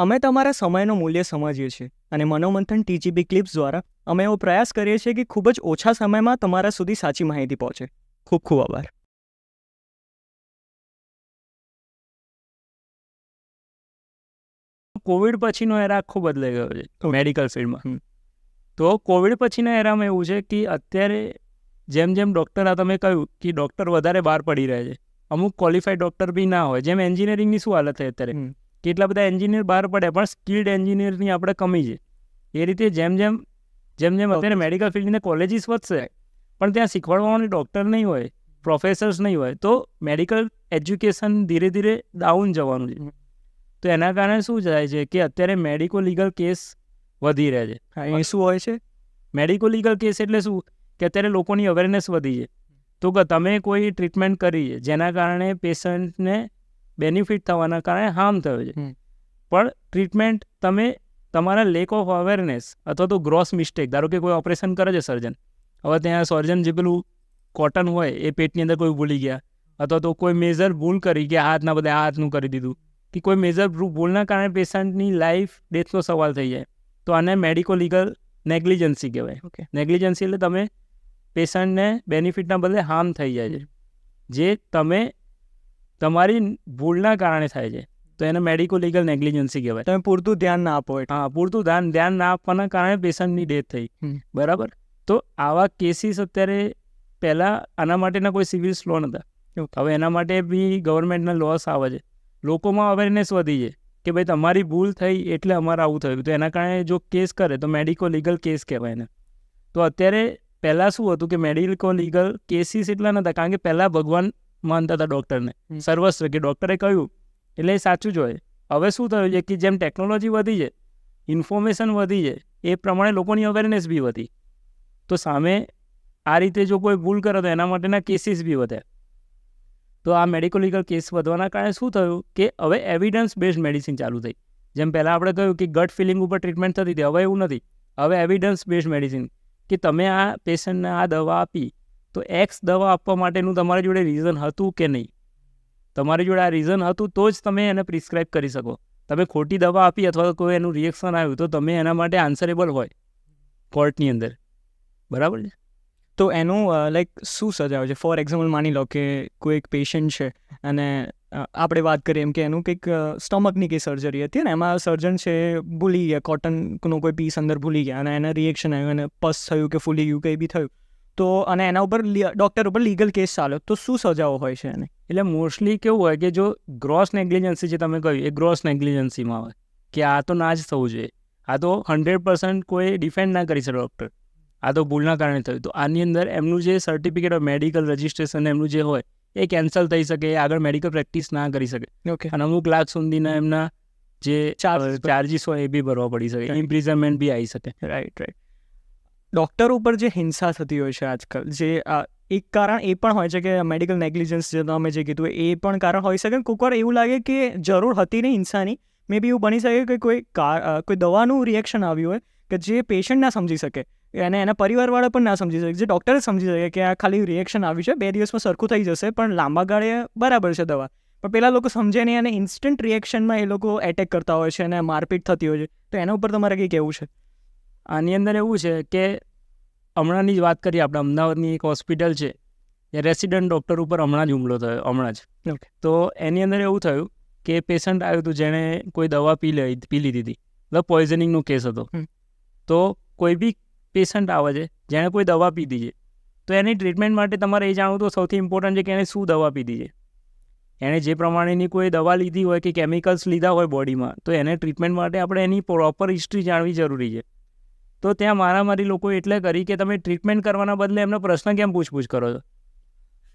અમે તમારા સમયનું મૂલ્ય સમજીએ છીએ અને મનોમંથન ટીજીબી ક્લિપ્સ દ્વારા અમે એવો પ્રયાસ કરીએ છીએ કે ખૂબ જ ઓછા સમયમાં તમારા સુધી સાચી માહિતી પહોંચે. ખૂબ ખૂબ આભાર. કોવિડ પછીનો એરા આખો બદલાઈ ગયો છે મેડિકલ ફિલ્ડમાં તો કોવિડ પછીના એરામાં એવું છે કે અત્યારે જેમ જેમ ડૉક્ટર આ તમે કહ્યું કે ડૉક્ટર વધારે બહાર પડી રહ્યા છે. અમુક ક્વોલિફાઈડ ડૉક્ટર બી ના હોય. જેમ એન્જિનિયરિંગની શું હાલત થઈ અત્યારે. કેટલા બધા એન્જિનિયર બહાર પડે પણ સ્કિલ્ડ એન્જિનિયરની આપણે કમી છે. એ રીતે જેમ જેમ જેમ જેમ અત્યારે મેડિકલ ફિલ્ડની કોલેજીસ વધશે પણ ત્યાં શીખવાડવાની ડૉક્ટર નહીં હોય પ્રોફેસર્સ નહીં હોય તો મેડિકલ એજ્યુકેશન ધીરે ધીરે ડાઉન જવાનું છે. તો એના કારણે શું થાય છે કે અત્યારે મેડિકો લીગલ કેસ વધી રહ્યા છે. હા એ શું હોય છે? મેડિકો લીગલ કેસ એટલે શું? કે અત્યારે લોકોની અવેરનેસ વધી છે. તો કે તમે કોઈ ટ્રીટમેન્ટ કરી છે જેના કારણે પેશન્ટને બેનિફિટ થવાના કારણે હાર્મ થયો છે. પણ ટ્રીટમેન્ટ તમે તમારા લેક ઓફ અવેરનેસ અથવા તો ગ્રોસ મિસ્ટેક ધારો કે કોઈ ઓપરેશન કરે છે સર્જન હવે ત્યાં સર્જન જે પેલું કોટન હોય એ પેટની અંદર કોઈ ભૂલી ગયા અથવા તો કોઈ મેજર ભૂલ કરી કે આ હાથના બધા આ હાથનું કરી દીધું કે કોઈ મેજર ભૂલના કારણે પેશન્ટની લાઈફ ડેથનો સવાલ થઈ જાય. તો આને મેડિકો લીગલ નેગ્લિજન્સી કહેવાય. ઓકે નેગ્લિજન્સી એટલે તમે પેશન્ટને બેનિફિટના બદલે હાર્મ થઈ જાય છે. જે તમે તમારી ભૂલના કારણે થાય છે. તો એને મેડિકો લીગલ નેગ્લિજન્સી કહેવાય. તમે પૂરતું ધ્યાન ના આપો હા પૂરતું ધ્યાન ધ્યાન ના આપવાના કારણે પેશન્ટની ડેથ થઈ. બરાબર? તો આવા કેસીસ અત્યારે પહેલાં આના માટેના કોઈ સિવિલ લો નહોતા. હવે એના માટે બી ગવર્મેન્ટના લોસ આવે છે. લોકોમાં અવેરનેસ વધી છે કે ભાઈ તમારી ભૂલ થઈ એટલે અમારે આવું થયું. તો એના કારણે જો કેસ કરે તો મેડિકો લીગલ કેસ કહેવાય એને. તો અત્યારે પહેલાં શું હતું કે મેડિકો લીગલ કેસીસ એટલા નહોતા. કારણ કે પહેલાં ભગવાન માનતા હતા ડૉક્ટરને. સર્વસ્વ કે ડૉક્ટરે કહ્યું એટલે એ સાચું જ હોય. હવે શું થયું છે કે જેમ ટેકનોલોજી વધી છે ઇન્ફોર્મેશન વધી છે એ પ્રમાણે લોકોની અવેરનેસ બી વધી. તો સામે આ રીતે જો કોઈ ભૂલ કરે તો એના માટેના કેસીસ બી વધે. તો આ મેડિકોલિકલ કેસ વધવાના કારણે શું થયું કે હવે એવિડન્સ બેઝડ મેડિસિન ચાલુ થઈ. જેમ પહેલાં આપણે કહ્યું કે ગટ ફિલિંગ ઉપર ટ્રીટમેન્ટ થતી હતી હવે એવું નથી. હવે એવિડન્સ બેઝડ મેડિસિન કે તમે આ પેશન્ટને આ દવા આપી તો એક્સ દવા આપવા માટેનું તમારી જોડે રીઝન હતું કે નહીં? તમારી જોડે આ રીઝન હતું તો જ તમે એને પ્રિસ્ક્રાઇબ કરી શકો. તમે ખોટી દવા આપી અથવા તો કોઈ એનું રિએક્શન આવ્યું તો તમે એના માટે આન્સરેબલ હોય કોર્ટની અંદર. બરાબર છે? તો એનું લાઈક શું સજા હોય છે? ફોર એક્ઝામ્પલ માની લો કે કોઈ એક પેશન્ટ છે અને આપણે વાત કરીએ એમ કે એનું કંઈક સ્ટમકની કંઈ સર્જરી હતી ને, એમાં સર્જન છે ભૂલી ગયા કોટનનો કોઈ પીસ અંદર ભૂલી ગયા અને એને રિએક્શન આવ્યું અને પસ થયું કે ફૂલી ગયું, કંઈ બી થયું. તો અને એના ઉપર ડૉક્ટર ઉપર લીગલ કેસ ચાલ્યો તો શું સજાઓ હોય છે એને? એટલે મોસ્ટલી કેવું હોય કે જો ગ્રોસ નેગ્લિજન્સી જે તમે કહ્યું એ ગ્રોસ નેગ્લિજન્સીમાં આવે કે આ તો ના જ થવું જોઈએ. આ તો હંડ્રેડ પર્સન્ટ કોઈ ડિફેન્ડ ના કરી શકે ડૉક્ટર આ તો ભૂલના કારણે થયું. તો આની અંદર એમનું જે સર્ટિફિકેટ ઓફ મેડિકલ રજિસ્ટ્રેશન એમનું જે હોય એ કેન્સલ થઈ શકે આગળ મેડિકલ પ્રેક્ટિસ ના કરી શકે. ઓકે અને અમુક લાખ સુધીના એમના જે ચાર્જીસ હોય એ બી ભરવા પડી શકે. ઇમ્પ્રિઝનમેન્ટ બી આવી શકે. રાઈટ રાઈટ ડૉક્ટર ઉપર જે હિંસા થતી હોય છે આજકાલ, જે એક કારણ એ પણ હોય છે કે મેડિકલ નેગ્લિજન્સ જે તમે જે કીધું એ પણ કારણ હોઈ શકે. કોઈકવાર એવું લાગે કે જરૂર હતી નહીં હિંસાની મે બી એવું બની શકે કે કોઈ કોઈ દવાનું રિએક્શન આવ્યું હોય કે જે પેશન્ટ ના સમજી શકે અને એના પરિવારવાળા પણ ના સમજી શકે, જે ડૉક્ટર સમજી શકે કે આ ખાલી રિએક્શન આવ્યું છે, બે દિવસમાં સરખું થઈ જશે, પણ લાંબા ગાળે બરાબર છે દવા. પણ પેલા લોકો સમજે નહીં અને ઇન્સ્ટન્ટ રિએક્શનમાં એ લોકો એટેક કરતા હોય છે અને મારપીટ થતી હોય છે. તો એના ઉપર તમારે કંઈ કહેવું છે? આની અંદર એવું છે કે હમણાંની જ વાત કરીએ આપણે અમદાવાદની એક હોસ્પિટલ છે એ રેસિડન્ટ ડૉક્ટર ઉપર હમણાં જ હુમલો થયો હમણાં જ. તો એની અંદર એવું થયું કે પેશન્ટ આવ્યું હતું જેણે કોઈ દવા પી લઈ પી લીધી હતી મતલબ પોઈઝનિંગનો કેસ હતો. તો કોઈ બી પેશન્ટ આવે છે જેણે કોઈ દવા પીધી છે તો એની ટ્રીટમેન્ટ માટે તમારે એ જાણવું તો સૌથી ઇમ્પોર્ટન્ટ છે કે એણે શું દવા પીધી છે. એણે જે પ્રમાણેની કોઈ દવા લીધી હોય કે કેમિકલ્સ લીધા હોય બોડીમાં તો એને ટ્રીટમેન્ટ માટે આપણે એની પ્રોપર હિસ્ટ્રી જાણવી જરૂરી છે. તો ત્યાં મારામારી લોકો એટલે કરી કે તમે ટ્રીટમેન્ટ કરવાના બદલે એમનો પ્રશ્ન કેમ પૂછપૂછ કરો છો?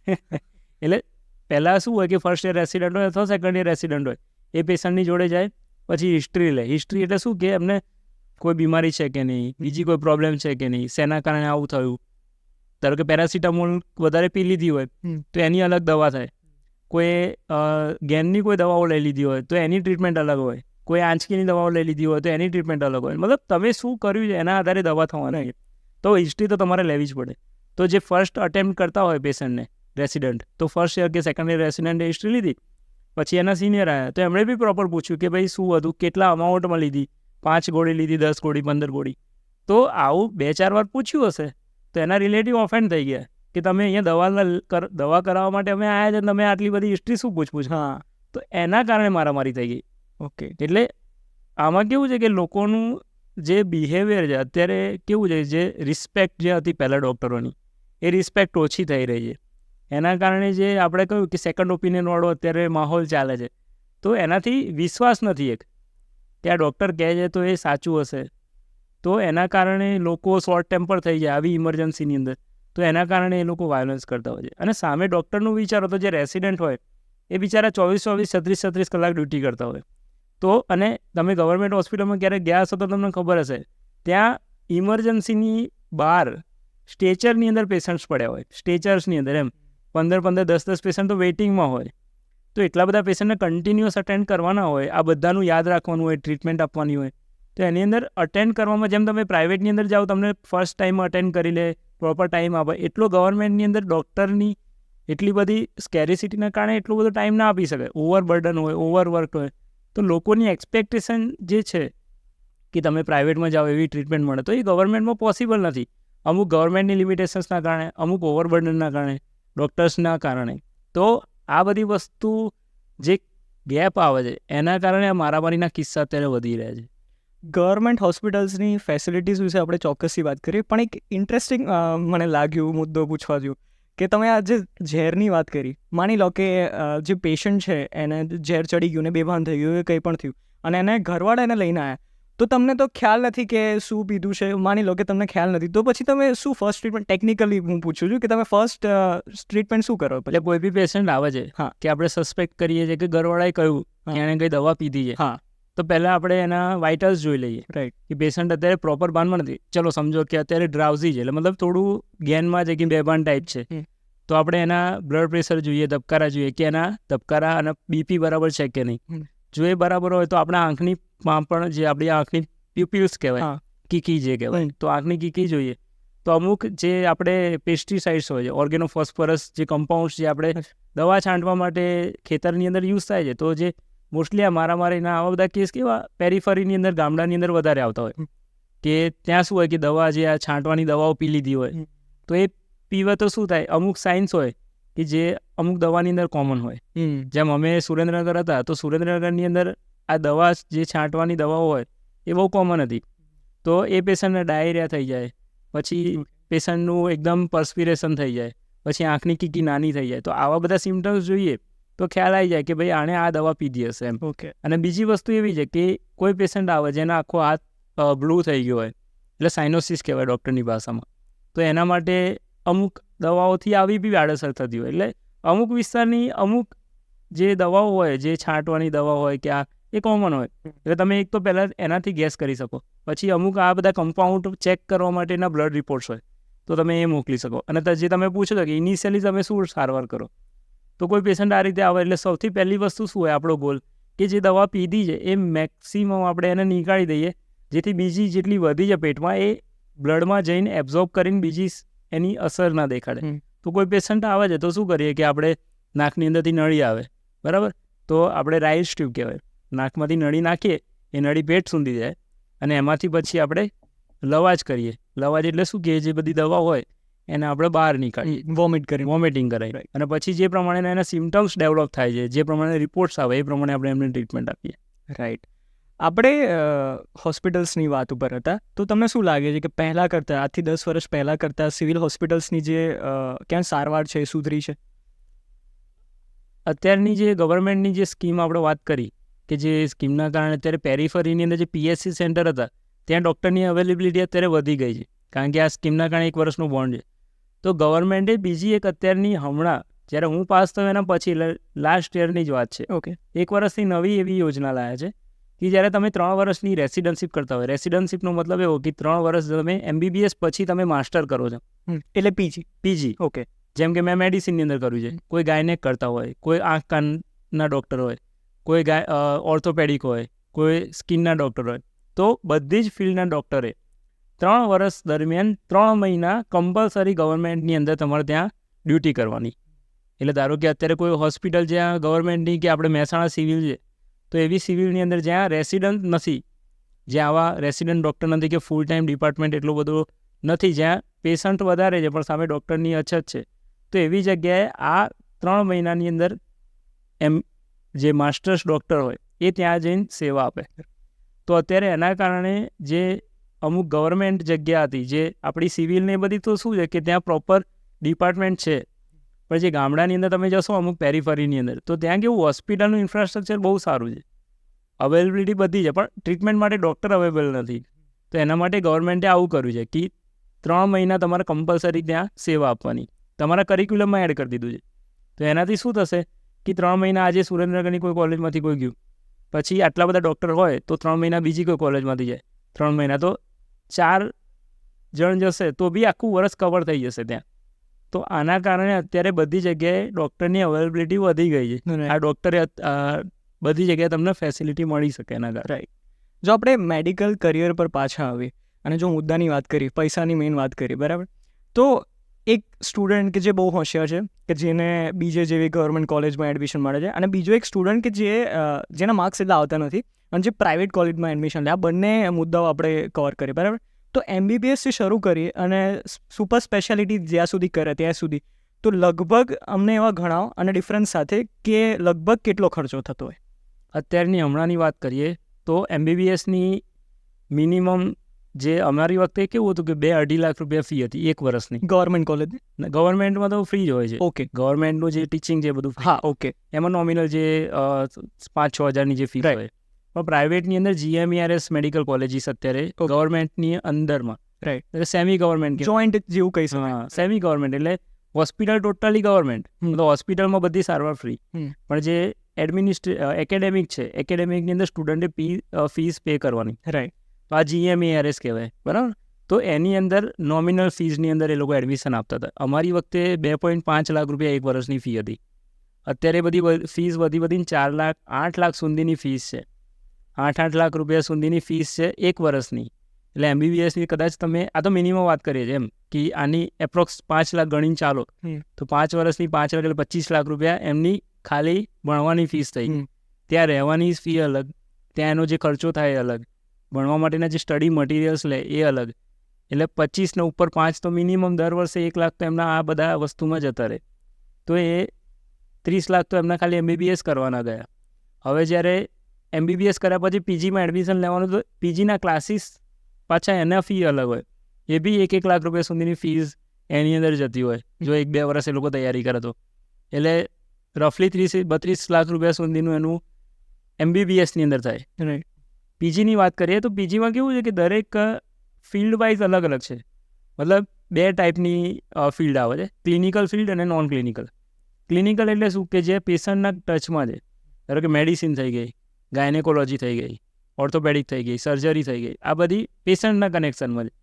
એટલે પહેલાં શું હોય કે ફર્સ્ટ યર રેસિડન્ટ હોય અથવા સેકન્ડ યર રેસિડન્ટ હોય એ પેશન્ટની જોડે જાય પછી હિસ્ટ્રી લે. હિસ્ટ્રી એટલે શું કે એમને કોઈ બીમારી છે કે નહીં બીજી કોઈ પ્રોબ્લેમ છે કે નહીં શેના કારણે આવું થયું? ધારો કે પેરાસિટામોલ વધારે પી લીધી હોય તો એની અલગ દવા થાય. કોઈ ગેનની કોઈ દવાઓ લઈ લીધી હોય તો એની ટ્રીટમેન્ટ અલગ હોય. કોઈ આંચકીની દવાઓ લઈ લીધી હોય તો એની ટ્રીટમેન્ટ અલગ હોય. મતલબ તમે શું કર્યું છે એના આધારે દવા થવાના તો હિસ્ટ્રી તો તમારે લેવી જ પડે. તો જે ફર્સ્ટ અટેમ્પ્ટ કરતા હોય પેશન્ટને રેસિડન્ટ તો ફર્સ્ટ યર કે સેકન્ડ યર રેસિડન્ટે હિસ્ટ્રી લીધી. પછી એના સિનિયર આવ્યા તો એમણે બી પ્રોપર પૂછ્યું કે ભાઈ શું હતું, કેટલા અમાઉન્ટમાં લીધી? પાંચ ગોળી લીધી, દસ ગોળી, પંદર ગોળી. તો આવું બે ચાર વાર પૂછ્યું હશે. તો એના રિલેટિવ ઓફેન્ડ થઈ ગયા કે તમે અહીંયા દવા દવા કરાવવા માટે અમે આવ્યા છે તમે આટલી બધી હિસ્ટ્રી શું પૂછપૂછ? હા. તો એના કારણે મારામારી થઈ ગઈ. ઓકે. એટલે આમાં કેવું છે કે લોકોનું જે બિહેવિયર છે, અત્યારે કેવું છે જે રિસ્પેક્ટ જે હતી પહેલાં ડૉક્ટરોની એ રિસ્પેક્ટ ઓછી થઈ રહી છે. એના કારણે જે આપણે કહ્યું કે સેકન્ડ ઓપિનિયનવાળો અત્યારે માહોલ ચાલે છે. તો એનાથી વિશ્વાસ નથી એક આ ડૉક્ટર કહે છે તો એ સાચું હશે. તો એના કારણે લોકો શોર્ટ ટેમ્પર થઈ જાય આવી ઇમરજન્સીની અંદર. તો એના કારણે એ લોકો વાયોલન્સ કરતા હોય છે. અને સામે ડૉક્ટરનું વિચારો તો જે રેસિડેન્ટ હોય, એ બિચારા ચોવીસ ચોવીસ, છત્રીસ છત્રીસ કલાક ડ્યુટી કરતા હોય. તો અને તમે ગવર્મેન્ટ હોસ્પિટલમાં ક્યારેક ગયા હશો તો તમને ખબર હશે. ત્યાં ઇમરજન્સીની બહાર સ્ટેચરની અંદર પેશન્ટ્સ પડ્યા હોય. સ્ટેચર્સની અંદર એમ. પંદર પંદર, દસ દસ પેશન્ટ તો વેઇટિંગમાં હોય. તો એટલા બધા પેશન્ટને કન્ટિન્યુઅસ અટેન્ડ કરવાના હોય. આ બધાનું યાદ રાખવાનું હોય ટ્રીટમેન્ટ આપવાની હોય. તો એની અંદર અટેન્ડ કરવામાં જેમ તમે પ્રાઇવેટની અંદર જાઓ, તમને ફર્સ્ટ ટાઈમ અટેન્ડ કરી લે પ્રોપર ટાઈમ આપે. એટલો ગવર્મેન્ટની અંદર ડૉક્ટરની એટલી બધી સ્કેરિસિટીના કારણે એટલો બધો ટાઈમ ના આપી શકે. ઓવર બર્ડન હોય ઓવરવર્ક હોય. તો લોકોની એક્સપેક્ટેશન જે છે કે તમે પ્રાઇવેટમાં જાઓ એવી ટ્રીટમેન્ટ મળે, તો એ ગવર્મેન્ટમાં પોસિબલ નથી. અમુક ગવર્મેન્ટની લિમિટેશન્સના કારણે, અમુક ઓવરબર્ડનના કારણે ડૉક્ટર્સના કારણે. તો આ બધી વસ્તુ જે ગેપ આવે છે, એના કારણે આ મારામારીના કિસ્સા અત્યારે વધી રહ્યા છે. ગવર્મેન્ટ હોસ્પિટલ્સની ફેસિલિટીઝ વિશે આપણે ચોક્કસથી વાત કરીએ, પણ એક ઇન્ટરેસ્ટિંગ મને લાગ્યું, મુદ્દો પૂછવા જેવું. કે તમે આ જે ઝેરની વાત કરી માની લો કે જે પેશન્ટ છે એને ઝેર ચડી ગયું ને બેભાન થઈ ગયું એ કંઈ પણ થયું અને એને ઘરવાળા એને લઈને આવ્યા તો તમને તો ખ્યાલ નથી કે શું પીધું છે માની લો કે તમને ખ્યાલ નથી તો પછી તમે શું ફર્સ્ટ ટ્રીટમેન્ટ ટેકનિકલી હું પૂછું છું કે તમે ફર્સ્ટ ટ્રીટમેન્ટ શું કરો એટલે કોઈ બી પેશન્ટ આવે છે હા. કે આપણે સસ્પેક્ટ કરીએ છીએ કે ઘરવાળાએ કહ્યું. એણે કંઈ દવા પીધી છે હા. તો પહેલાં આપણે એના વાઇટલ્સ જોઈ લઈએ. રાઈટ કે પેશન્ટ અત્યારે પ્રોપર બાનમાં નથી. ચલો સમજો કે અત્યારે ડ્રાઉઝી છે. એટલે મતલબ થોડું ગેનમાં છે કે બેભાન ટાઈપ છે. તો આપણે એના બ્લડ પ્રેશર જોઈએ ધબકારા જોઈએ કે એના ધબકારા અને બીપી બરાબર છે કે નહીં. જો એ બરાબર હોય તો આપણા આંખની પણ જે આપણી આંખની પ્યુપિલ્સ કહેવાય. કીકી જે કહેવાય તો આંખની કીકી જોઈએ. તો અમુક જે આપણે પેસ્ટિસાઇડ્સ હોય છે ઓર્ગેનો ફોસ્ફરસ જે કમ્પાઉન્ડ્સ જે આપણે દવા છાંટવા માટે ખેતરની અંદર યુઝ થાય છે તો જે મોસ્ટલી આ મારામારીના આવા બધા કેસ કેવા પેરીફરીની અંદર ગામડાની અંદર વધારે આવતા હોય. કે ત્યાં શું હોય કે દવા જે આ છાંટવાની દવાઓ પી લીધી હોય. તો એ પીવે તો શું થાય? અમુક સાયન્સ હોય કે જે અમુક દવાની અંદર કોમન હોય. જેમ અમે સુરેન્દ્રનગર હતા તો સુરેન્દ્રનગરની અંદર આ દવા જે છાંટવાની દવાઓ હોય એ બહુ કોમન હતી. તો એ પેશન્ટને ડાયરિયા થઈ જાય. પછી પેશન્ટનું એકદમ પર્સ્પિરેશન થઈ જાય. પછી આંખની કીકી નાની થઈ જાય. તો આવા બધા સિમ્ટમ્સ જોઈએ. તો ખ્યાલ આવી જાય કે ભાઈ આણે આ દવા પીધી હશે એમ. ઓકે. અને બીજી વસ્તુ એવી છે કે કોઈ પેશન્ટ આવે જેના આખો હાથ બ્લુ થઈ ગયો હોય એટલે સાઇનોસિસ કહેવાય ડૉક્ટરની ભાષામાં. તો એના માટે અમુક દવાઓથી આવી બી આડઅસર થતી હોય. એટલે અમુક વિસ્તારની અમુક જે દવાઓ હોય જે છાંટવાની દવા હોય કે આ એ કોમન હોય. એટલે તમે એક તો પહેલાં એનાથી ગેસ કરી શકો. પછી અમુક આ બધા કમ્પાઉન્ડ ચેક કરવા માટેના બ્લડ રિપોર્ટ્સ હોય. તો તમે એ મોકલી શકો. અને જે તમે પૂછો છો કે ઇનિશિયલી તમે શું સારવાર કરો? તો કોઈ પેશન્ટ આ રીતે આવે એટલે સૌથી પહેલી વસ્તુ શું હોય આપણો ગોલ કે જે દવા પીધી છે એ મેક્સિમમ આપણે એને નીકાળી દઈએ જેથી બીજી જેટલી વધી છે પેટમાં એ બ્લડમાં જઈને એબ્ઝોર્બ કરીને બીજી એની અસર ના દેખાડે. તો કોઈ પેશન્ટ આવે છે તો શું કરીએ કે આપણે નાકની અંદરથી નળી આવે બરાબર? તો આપણે રાઇસ ટ્યુબ કહેવાય. નાકમાંથી નળી નાખીએ એ નળી પેટ સુધી જાય અને એમાંથી પછી આપણે લવાજ કરીએ. લવાજ એટલે શું કે જે બધી દવા હોય એને આપણે બહાર નીકાળીએ. વોમિટ કરી વોમિટિંગ કરાય. અને પછી જે પ્રમાણે એના સિમ્ટમ્સ ડેવલપ થાય છે જે પ્રમાણે રિપોર્ટ્સ આવે એ પ્રમાણે આપણે એમને ટ્રીટમેન્ટ આપીએ. રાઈટ આપણે હોસ્પિટલ્સની વાત ઉપર હતા. તો તમને શું લાગે છે કે પહેલાં કરતાં આજથી દસ વર્ષ પહેલાં કરતાં સિવિલ હોસ્પિટલ્સની જે ક્યાં સારવાર છે એ સુધરી છે? અત્યારની જે ગવર્મેન્ટની જે સ્કીમ આપણે વાત કરી કે જે સ્કીમના કારણે અત્યારે પેરીફરીની અંદર જે પીએસસી સેન્ટર હતા ત્યાં ડૉક્ટરની અવેલેબિલિટી અત્યારે વધી ગઈ છે. કારણ કે આ સ્કીમના કારણે એક વર્ષનું બોન્ડ છે. તો ગવર્મેન્ટે બીજી એક અત્યારની હમણાં જ્યારે હું પાસ થયો એના પછી લાસ્ટ યરની જ વાત છે. ઓકે એક વર્ષની નવી એવી યોજના લાયા છે કે જ્યારે તમે ત્રણ વર્ષની રેસિડન્સીપ કરતા હોય. રેસિડન્સીપનો મતલબ એવો કે ત્રણ વર્ષ તમે એમબીબીએસ પછી તમે માસ્ટર કરો છો. એટલે પીજી પીજી ઓકે જેમ કે મેં મેડિસિનની અંદર કર્યું છે. કોઈ ગાયનેક કરતા હોય કોઈ આંખ કાનના ડૉક્ટર હોય કોઈ ગાય ઓર્થોપેડિક હોય કોઈ સ્કિનના ડૉક્ટર હોય. તો બધી જ ફિલ્ડના ડૉક્ટરે ત્રણ વર્ષ દરમિયાન ત્રણ મહિના કમ્પલસરી ગવર્મેન્ટની અંદર તમારે ત્યાં ડ્યુટી કરવાની. એટલે ધારો કે અત્યારે કોઈ હોસ્પિટલ જ્યાં ગવર્મેન્ટની કે આપણે મહેસાણા સિવિલ છે, તો એવી સિવિલની અંદર જ્યાં રેસિડન્ટ નથી, જ્યાં આવા રેસિડન્ટ ડૉક્ટર નથી કે ફૂલ ટાઈમ ડિપાર્ટમેન્ટ એટલો બધો નથી, જ્યાં પેશન્ટ વધારે છે, પણ સામે ડૉક્ટરની અછત છે, તો એવી જગ્યાએ આ ત્રણ મહિનાની અંદર એમ જે માસ્ટર્સ ડૉક્ટર હોય, એ ત્યાં જઈને સેવા આપે. તો અત્યારે એના કારણે જે અમુક ગવર્મેન્ટ જગ્યા હતી જે આપણી સિવિલ ને એ બધી તો શું છે કે ત્યાં પ્રોપર ડિપાર્ટમેન્ટ છે. પણ જે ગામડાની અંદર તમે જશો અમુક પેરીફરીની અંદર, તો ત્યાં કેવું હોસ્પિટલનું ઇન્ફ્રાસ્ટ્રક્ચર બહુ સારું છે. અવેલેબિલિટી બધી છે, પણ ટ્રીટમેન્ટ માટે ડૉક્ટર અવેલેબલ નથી. તો એના માટે ગવર્મેન્ટે આવું કર્યું છે કે ત્રણ મહિના તમારે કમ્પલસરી ત્યાં સેવા આપવાની. તમારા કરિક્યુલમમાં એડ કરી દીધું છે. તો એનાથી શું થશે કે ત્રણ મહિના આજે સુરેન્દ્રનગરની કોઈ કોલેજમાંથી કોઈ ગયું. પછી આટલા બધા ડૉક્ટર હોય તો ત્રણ મહિના બીજી કોઈ કોલેજમાંથી જાય. ત્રણ મહિના તો ચાર જણ જશે તો બી આખું વર્ષ કવર થઈ જશે ત્યાં. તો આના કારણે અત્યારે બધી જગ્યાએ ડૉક્ટરની અવેલેબિલિટી વધી ગઈ છે. આ ડૉક્ટરે બધી જગ્યાએ તમને ફેસિલિટી મળી શકે એના કારણે. જો આપણે મેડિકલ કરિયર પર પાછા આવીએ અને જો મુદ્દાની વાત કરીએ પૈસાની મેઇન વાત કરીએ બરાબર? તો એક સ્ટુડન્ટ કે જે બહુ હોશિયાર છે, કે જેને બીજે જેવી ગવર્મેન્ટ કોલેજમાં એડમિશન મળે છે અને બીજો એક સ્ટુડન્ટ કે જે જેના માર્ક્સ એટલા આવતા નથી અને જે પ્રાઇવેટ કોલેજમાં એડમિશન લે. આ બંને મુદ્દાઓ આપણે કવર કરીએ, બરાબર? તો એમબીબીએસથી શરૂ કરીએ અને સુપર સ્પેશિયાલિટી જ્યાં સુધી કરે ત્યાં સુધી, તો લગભગ અમને એવા ગણાવો અને ડિફરન્સ સાથે કે લગભગ કેટલો ખર્ચો થતો હોય. અત્યારની હમણાંની વાત કરીએ તો એમબીબીએસની મિનિમમ જે અમારી વખતે કેવું હતું કે બે અઢી લાખ રૂપિયા ફી હતી એક વર્ષની. ગવર્મેન્ટ કોલેજ ગવર્મેન્ટમાં તો ફ્રી જ હોય છે. ઓકે ગવર્મેન્ટનું જે ટીચિંગ છે બધું હા ઓકે એમાં નોમિનલ જે પાંચ છ હજારની જે ફી. હોય. પણ પ્રાઇવેટની અંદર જીએમઈઆરએસ મેડિકલ કોલેજીસ અત્યારે. ગવર્મેન્ટની અંદરમાં. રાઈટ એટલે સેમી ગવર્મેન્ટ જોઈન્ટ જેવું કહી શકાય. સેમી ગવર્મેન્ટ એટલે હોસ્પિટલ ટોટલી ગવર્મેન્ટ તો હોસ્પિટલમાં બધી સારવાર ફ્રી પણ જે એડમિનિસ્ટ્રે એકેડેમિક છે એકેડેમિકની અંદર સ્ટુડન્ટે ફી ફીસ પે કરવાની. રાઈટ તો આ જીએમએઆરએસ કહેવાય બરાબર? તો એની અંદર નોમિનલ ફીઝની અંદર એ લોકો એડમિશન આપતા હતા. અમારી વખતે બે પોઈન્ટ પાંચ લાખ રૂપિયા એક વર્ષની ફી હતી. અત્યારે બધી ફીસ વધી વધીને ચાર લાખ આઠ લાખ સુધીની ફીસ છે. આઠ આઠ લાખ રૂપિયા સુધીની ફીસ છે એક વર્ષની. એટલે એમબીબીએસની કદાચ તમે આ તો મિનિમમ વાત કરીએ છીએ એમ કે આની એપ્રોક્સ પાંચ લાખ ગણીને ચાલો. તો પાંચ વર્ષની પાંચ લાખ એટલે પચીસ લાખ રૂપિયા એમની ખાલી ભણવાની ફીસ થઈ. ત્યાં રહેવાની ફી અલગ ત્યાં એનો જે ખર્ચો થાય અલગ. ભણવા માટેના જે સ્ટડી મટીરિયલ્સ લે, એ અલગ. એટલે પચીસને ઉપર પાંચ તો મિનિમમ દર વર્ષે એક લાખ તો એમના આ બધા વસ્તુમાં જતા રહે. તો એ ત્રીસ લાખ તો એમના ખાલી એમબીબીએસ કરવાના ગયા. હવે જ્યારે એમબીબીએસ કર્યા પછી પીજીમાં એડમિશન લેવાનું તો પીજીના ક્લાસીસ પાછા એના ફી અલગ હોય. એ બી એક એક લાખ રૂપિયા સુધીની ફીસ એની અંદર જતી હોય, જો એક બે વર્ષ એ લોકો તૈયારી કરે તો. એટલે રફલી ત્રીસ, બત્રીસ લાખ રૂપિયા સુધીનું એનું એમબીબીએસની અંદર થાય. રાઈટ પીજીની વાત કરીએ તો પીજીમાં કેવું છે કે દરેક ફિલ્ડ વાઇઝ અલગ અલગ છે. મતલબ બે ટાઈપની ફિલ્ડ આવે છે. ક્લિનિકલ ફિલ્ડ અને નોન ક્લિનિકલ ક્લિનિકલ એટલે શું? કે જે પેશન્ટના ટચમાં છે. ધારો કે મેડિસિન થઈ ગઈ ગાયનેકોલોજી થઈ ગઈ ઓર્થોપેડિક થઈ ગઈ સર્જરી થઈ ગઈ, આ બધી પેશન્ટના કનેક્શનમાં છે.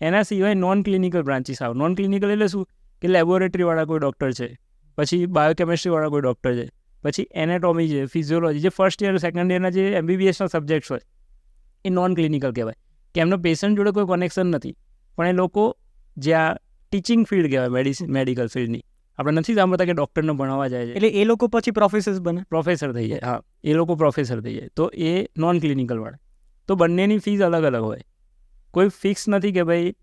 એના સિવાય નોન ક્લિનિકલ બ્રાન્ચીસ આવે. નોન ક્લિનિકલ એટલે શું? કે લેબોરેટરીવાળા કોઈ ડૉક્ટર છે. પછી બાયોકેમિસ્ટ્રીવાળા કોઈ ડૉક્ટર છે. પછી એનેટોમી છે ફિઝિયોલોજી જે ફર્સ્ટ યર સેકન્ડ યરના જે એમબીબીએસના સબ્જેક્ટ્સ હોય એ નોન ક્લિનિકલ કહેવાય. કે એમનો પેશન્ટ જોડે કોઈ કનેક્શન નથી. પણ એ લોકો જે આ ટીચિંગ ફિલ્ડ કહેવાય મેડિસિન મેડિકલ ફિલ્ડની આપણે નથી સાંભળતા કે ડૉક્ટરને ભણાવવા જાય છે. એટલે એ લોકો પછી પ્રોફેસર બને? પ્રોફેસર થઈ જાય હા. એ લોકો પ્રોફેસર થઈ જાય. તો એ નોન ક્લિનિકલવાળા તો બંનેની ફીસ અલગ અલગ હોય. કોઈ ફિક્સ નથી કે ભાઈ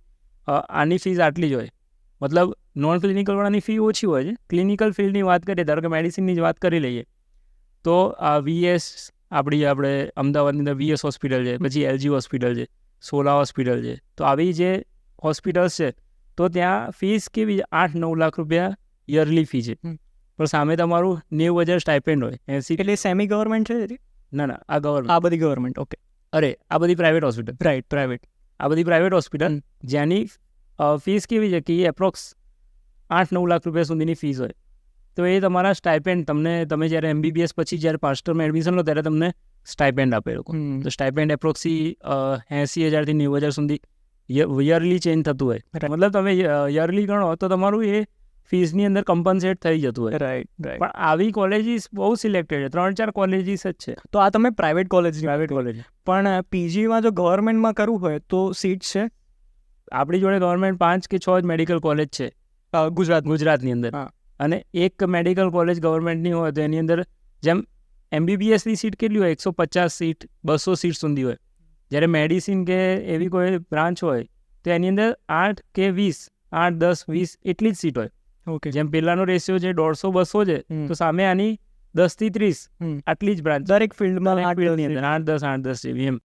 આની ફીસ આટલી જ હોય. મતલબ નોન ક્લિનિકલવાળાની ફી ઓછી હોય છે. ક્લિનિકલ ફિલ્ડની વાત કરીએ ધારો કે મેડિસિનની જ વાત કરી લઈએ. તો આ વીએસ આપણી આપણે અમદાવાદની અંદર વીએસ હોસ્પિટલ છે પછી એલજી હોસ્પિટલ છે સોલા હોસ્પિટલ છે. તો આવી જે હોસ્પિટલ્સ છે તો ત્યાં ફીસ કેવી છે? આઠ નવ લાખ રૂપિયા યરલી ફી છે. પણ સામે તમારું નેવું હજાર સ્ટાઇપેન્ડ હોય. એસી એટલે સેમી ગવર્મેન્ટ છે? ના ના આ ગવર્મેન્ટ આ બધી ગવર્મેન્ટ ઓકે અરે આ બધી પ્રાઇવેટ હોસ્પિટલ રાઈટ પ્રાઇવેટ આ બધી પ્રાઇવેટ હોસ્પિટલ જેની ફીસ કેવી છે? કે એપ્રોક્સ આઠ નવ લાખ રૂપિયા સુધીની ફીસ હોય. તો એ તમારા સ્ટાઇપેન્ડ તમને તમે જ્યારે એમબીબીએસ પછી જ્યારે પાસ્ટરમાં એડમિશન લો ત્યારે તમને સ્ટાઇપેન્ડ આપે લોકો. તો સ્ટાઇપેન્ડ એપ્રોક્સી એંસી હજારથી નેવું હજાર સુધી યરલી ચેન્જ થતું હોય. મતલબ તમે યરલી ગણો તો તમારું એ ફીસની અંદર કમ્પન્સેટ થઈ જતું હોય. રાઈટ રાઈટ પણ આવી કોલેજીસ બહુ સિલેક્ટેડ છે. ત્રણ ચાર કોલેજીસ જ છે. તો આ તમે પ્રાઇવેટ કોલેજ પ્રાઇવેટ કોલેજ પણ પીજીમાં જો ગવર્મેન્ટમાં કરવું હોય તો સીટ છે? આપણી જોડે ગવર્મેન્ટ પાંચ કે છ જ મેડિકલ કોલેજ છે. ગુજરાત. ગુજરાતની અંદર. અને એક મેડિકલ કોલેજ ગવર્મેન્ટની હોય તો એની અંદર જેમ એમબીબીએસની સીટ કેટલી હોય? એકસો પચાસ સીટ બસો સીટ સુધી હોય. જ્યારે મેડિસિન કે એવી કોઈ બ્રાન્ચ હોય તો એની અંદર આઠ કે વીસ આઠ દસ વીસ એટલી જ સીટ હોય. ઓકે જેમ પહેલાનો રેશિયો છે દોઢસો બસો છે તો સામે આની દસથી ત્રીસ આટલી જ બ્રાન્ચ દરેક ફિલ્ડમાં આઠ દસ આઠ દસ જેવી એમ.